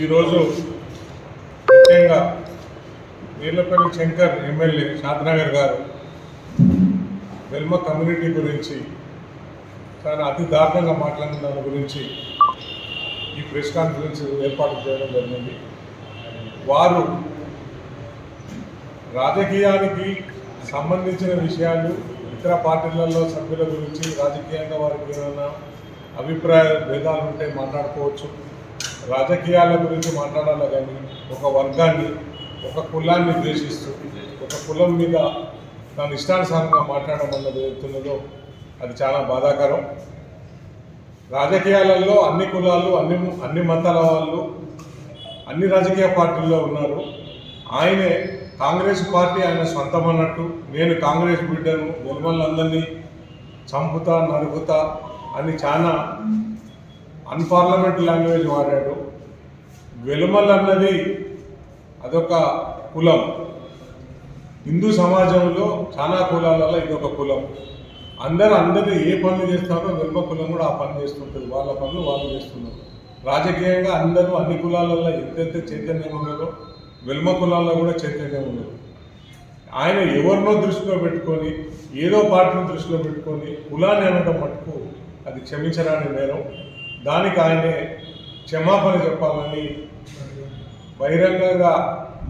ఈరోజు ముఖ్యంగా వీళ్ళపల్లి శంకర్ ఎమ్మెల్యే శాంతనగర్ గారు వెల్మ కమ్యూనిటీ గురించి చాలా అతి దారుణంగా మాట్లాడిన దాని గురించి ఈ ప్రెస్ కాన్ఫరెన్స్ ఏర్పాటు చేయడం జరిగింది. వారు రాజకీయానికి సంబంధించిన విషయాలు ఇతర పార్టీలలో సభ్యుల గురించి రాజకీయంగా వారికి ఏమైనా అభిప్రాయ భేదాలు ఉంటే మాట్లాడుకోవచ్చు. రాజకీయాల గురించి మాట్లాడాలి కానీ ఒక వర్గాన్ని ఒక కులాన్ని ద్వేషిస్తూ ఒక కులం మీద తన ఇష్టానుసారంగా మాట్లాడడం అన్నది జరుగుతున్నదో అది చాలా బాధాకరం. రాజకీయాలలో అన్ని కులాలు అన్ని అన్ని మతాల వాళ్ళు అన్ని రాజకీయ పార్టీల్లో ఉన్నారు. ఆయనే కాంగ్రెస్ పార్టీ ఆయన సొంతం అన్నట్టు నేను కాంగ్రెస్ బిడ్డను ఉల్మల్లందరినీ చంపుతా నరుకుతా అని చాలా అన్పార్లమెంట్ లాంగ్వేజ్ వాడాడు. వెలుమల్ అన్నది అదొక కులం. హిందూ సమాజంలో చాలా కులాలలో ఇదొక కులం. అందరూ అందరూ ఏ పనులు చేస్తారో వెల్మ కులం కూడా ఆ పని చేస్తుంటుంది. వాళ్ళ పనులు వాళ్ళు చేస్తున్నారు. రాజకీయంగా అందరూ అన్ని కులాలలో ఎంతైతే చైతన్యం ఉన్నారో వెల్మ కులాల్లో కూడా చైతన్యం ఉన్నారు ఆయన ఎవరినో దృష్టిలో పెట్టుకొని ఏదో పార్టీని దృష్టిలో పెట్టుకొని కులాన్ని అనడం మటుకు అది క్షమించరాని నేరం. దానికి ఆయనే క్షమాపణ చెప్పాలని బహిరంగంగా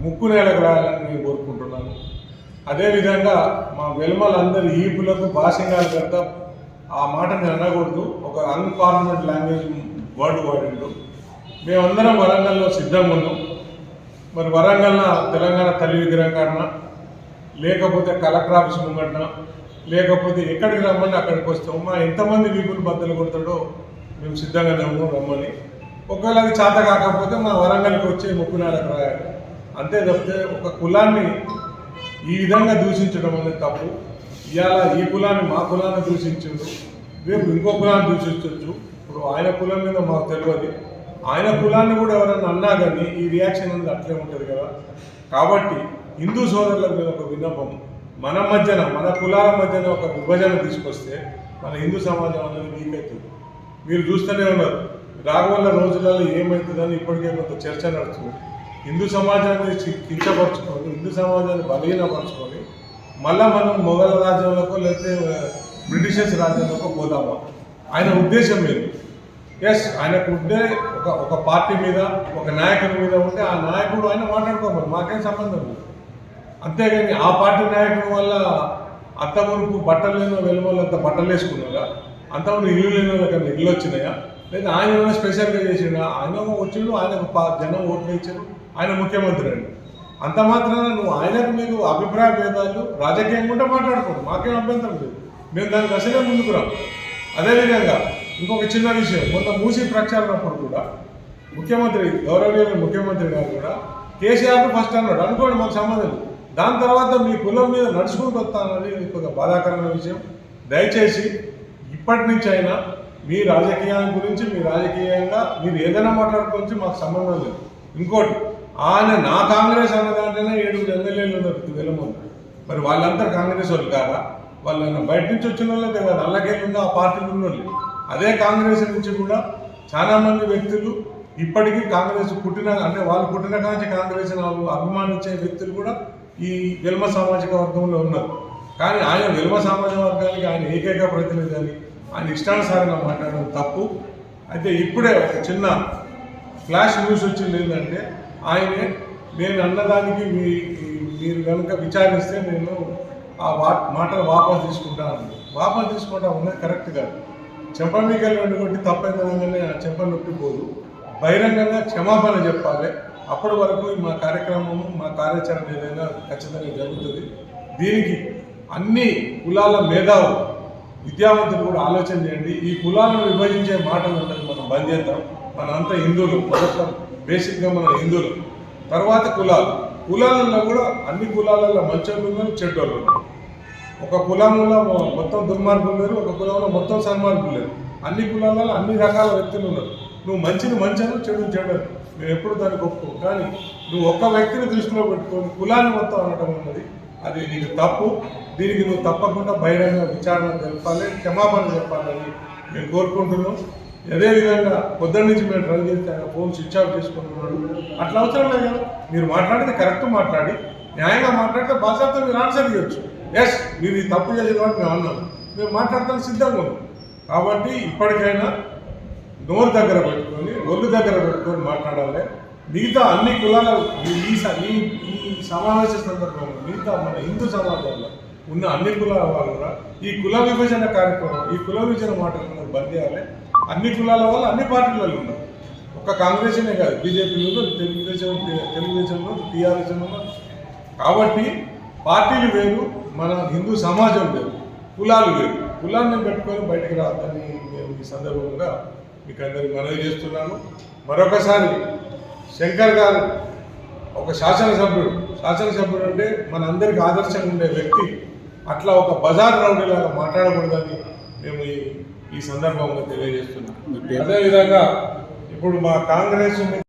ముక్కు నేలకు రాయాలని నేను కోరుకుంటున్నాను. అదేవిధంగా మా వెలుమలందరి ఈపులకు భాషంగాలు కడతా ఆ మాటని అనకూడదు. ఒక అన్పార్లమెంట్ లాంగ్వేజ్ వర్డ్ వాడిండు. మేమందరం వరంగల్లో సిద్ధంగా ఉన్నాం. మరి వరంగల్ తెలంగాణ తల్లి విగ్రహం కాడన? లేకపోతే కలెక్టర్ ఆఫీస్ ముంగట్న? లేకపోతే ఎక్కడికి రమ్మని అక్కడికి వస్తాం. మా ఎంతమంది వీపులు బద్దలు కొడతాడో మేము సిద్ధంగానే ఉన్నాం రమ్మని. ఒకవేళ అది చేత కాకపోతే మా వరంగల్కి వచ్చి ముక్కునాలకు రాయాలి. అంతే తప్పితే ఒక కులాన్ని ఈ విధంగా దూషించడం అనేది తప్పు. ఇవాళ ఈ కులాన్ని మా కులాన్ని దూషించండు రేపు ఇంకో కులాన్ని దూషించవచ్చు ఇప్పుడు ఆయన కులం మీద మాకు తెలియదు. ఆయన కులాన్ని కూడా ఎవరైనా అన్నా కానీ ఈ రియాక్షన్ అనేది అట్లే ఉంటుంది కదా. కాబట్టి హిందూ సోదరుల మీద ఒక విన్నపం. మన మధ్యన మన కులాల మధ్యన ఒక విభజన తీసుకొస్తే మన హిందూ సమాజం అనేది వీక్ అవుతుంది మీరు చూస్తూనే ఉన్నారు. రాగవల్ల రోజులలో ఏమవుతుందని ఇప్పటికే కొంత చర్చ నడుస్తుంది. హిందూ సమాజాన్ని చి- కించపరచుకొని హిందూ సమాజాన్ని బలహీనపరచుకొని మళ్ళీ మనం మొఘల్ రాజ్యంలోకో లేకపోతే బ్రిటిషర్స్ రాజ్యంలోకో పోదామా ఆయన ఉద్దేశం లేదు ఎస్ ఆయనకు ఉండే ఒక ఒక పార్టీ మీద ఒక నాయకుని మీద ఉంటే ఆ నాయకుడు ఆయన మాట్లాడుకోమని మాకేం సంబంధం లేదు. అంతేగాని ఆ పార్టీ నాయకుడు వల్ల అంతవరకు బట్టలు లేని వెలుమలు అంత బట్టలు వేసుకున్నారా? అంతవరకు ఇల్లు లేని వాళ్ళకన్నా ఇల్లు వచ్చినాయా? లేదా ఆయన ఏమైనా స్పెషల్గా చేసిండా? ఆయన వచ్చిండు ఆయనకు పా- జనం ఓట్లు ఇచ్చారు ఆయన ముఖ్యమంత్రి అండి అంత మాత్రాన నువ్వు ఆయనకు మీకు అభిప్రాయ భేదాలు రాజకీయంగా ఉంటే మాట్లాడుకోండి. మాకేం అభ్యంతరం లేదు. మేము దానికి అసలే ముందుకు రాం. అదేవిధంగా ఇంకొక చిన్న విషయం. కొంత మూసి ప్రక్షాళనప్పుడు కూడా ముఖ్యమంత్రి గౌరవనీయులు ముఖ్యమంత్రి గారు కూడా కేసీఆర్ ఫస్ట్ అన్నాడు. అనుకోండి మాకు సంబంధం లేదు. దాని తర్వాత మీ కులం మీద నడుచుకుంటూ వస్తానని ఒక బాధాకరమైన విషయం. దయచేసి ఇప్పటి నుంచి అయినా మీ రాజకీయాల గురించి మీ రాజకీయంగా మీరు ఏదైనా మాట్లాడుకోవచ్చు మాకు సంబంధం లేదు. ఇంకోటి ఆయన నా కాంగ్రెస్ అన్న దాంట్లోనే ఏడుగురు ఎమ్మెల్యేలు ఉన్నారు వెళ్ళమంది మరి వాళ్ళంతా కాంగ్రెస్ వాళ్ళు కాదా? వాళ్ళ బయట నుంచి వచ్చిన వాళ్ళే కదా నల్లకేళ్ళు ఉందో ఆ పార్టీలు ఉన్న వాళ్ళు. అదే కాంగ్రెస్ నుంచి కూడా చాలామంది వ్యక్తులు ఇప్పటికీ కాంగ్రెస్ పుట్టిన అంటే వాళ్ళు పుట్టిన కాంచి కాంగ్రెస్ వాళ్ళు అభిమానించే వ్యక్తులు కూడా ఈ విల్మ సామాజిక వర్గంలో ఉన్నారు. కానీ ఆయన విల్మ సామాజిక వర్గానికి ఆయన ఏకైక ప్రతినిధి అని ఆయన ఇష్టానుసారంగా మాట్లాడడం తప్పు. అయితే ఇప్పుడే ఒక చిన్న ఫ్లాష్ న్యూస్ వచ్చింది ఏంటంటే ఆయనే నేను అన్నదానికి మీ మీరు కనుక విచారిస్తే నేను ఆ వా మాటను వాపస్ తీసుకుంటాను. వాపస్ తీసుకుంటా ఉన్నది కరెక్ట్ కాదు. చెంప మీకలు రెండు తప్పైందనగానే ఆ చెంప నొప్పిపోదు బహిరంగంగా క్షమాపణ చెప్పాలి. అప్పటి వరకు మా కార్యక్రమము మా కార్యాచరణ ఏదైనా ఖచ్చితంగా జరుగుతుంది. దీనికి అన్ని కులాల మేధావులు విద్యావంతులు కూడా ఆలోచన చేయండి. ఈ కులాలను విభజించే మాటలు ఉంటుంది మనం బంద్ చేద్దాం. మనంతా హిందువులు మొదట బేసిక్గా మన హిందువులు. తర్వాత కులాలు. కులాలలో కూడా అన్ని కులాలలో మంచోళ్ళు ఉన్నారు చెడ్డోళ్ళు ఉన్నారు. ఒక కులంలో మొత్తం దుర్మార్గులు లేరు ఒక కులంలో మొత్తం సన్మార్గులు లేరు. అన్ని కులాలలో అన్ని రకాల వ్యక్తులు ఉన్నారు. నువ్వు మంచిని మంచను చెడు చెడు మేము ఎప్పుడు దానికి ఒప్పుకో కానీ నువ్వు ఒక్క వ్యక్తిని దృష్టిలో పెట్టుకొని కులాన్ని మొత్తం అనడం ఉన్నది అది నీకు తప్పు. దీనికి నువ్వు తప్పకుండా బహిరంగ విచారణ జరపాలి క్షమాపణ చెప్పాలని మేము కోరుకుంటున్నాం అదేవిధంగా పొద్దున్న నుంచి మేము ట్రై చేస్తే ఆయన ఫోన్ స్విచ్ ఆఫ్ చేసుకుంటున్నాడు అట్లా అవసరం లేదు కదా? మీరు మాట్లాడితే కరెక్ట్ మాట్లాడి న్యాయంగా మాట్లాడితే బాధ్యత మీరు ఆన్సర్ ఇవ్వచ్చు. ఎస్ మీరు ఈ తప్పు చేసేది కాబట్టి మేము అన్నాం. మేము మాట్లాడతానికి సిద్ధంగా ఉన్నాం. కాబట్టి ఇప్పటికైనా నోరు దగ్గర పెట్టుకొని ఒళ్ళు దగ్గర పెట్టుకొని మాట్లాడాలి. మిగతా అన్ని కులాల ఈ- ఈ స- ఈ సమావేశ సందర్భంలో మిగతా మన హిందూ సమాజంలో ఉన్న అన్ని కులాల వాళ్ళు కూడా ఈ కుల విభజన కార్యక్రమం ఈ కుల విభజన మాటలు బంద్ చేయాలి. అన్ని కులాల వాళ్ళు అన్ని పార్టీలలో ఉన్నారు ఒక్క కాంగ్రెస్నే కాదు బీజేపీలో తెలుగుదేశం తెలుగుదేశంలో టీఆర్ఎస్ కాబట్టి పార్టీలు వేరు మన హిందూ సమాజం వేరు కులాలు వేరు. కులాన్ని పెట్టుకొని బయటకు రావద్దని నేను ఈ సందర్భంగా మీకు అందరికి మనవి చేస్తున్నాను. మరొకసారి శంకర్ గారు ఒక శాసనసభ్యుడు శాసనసభ్యుడు అంటే మన ఆదర్శంగా ఉండే వ్యక్తి అట్లా ఒక బజార్ రౌడీలాగా మాట్లాడకూడదని మేము ఈ సందర్భంగా తెలియజేస్తున్నాం. అదేవిధంగా ఇప్పుడు మా కాంగ్రెస్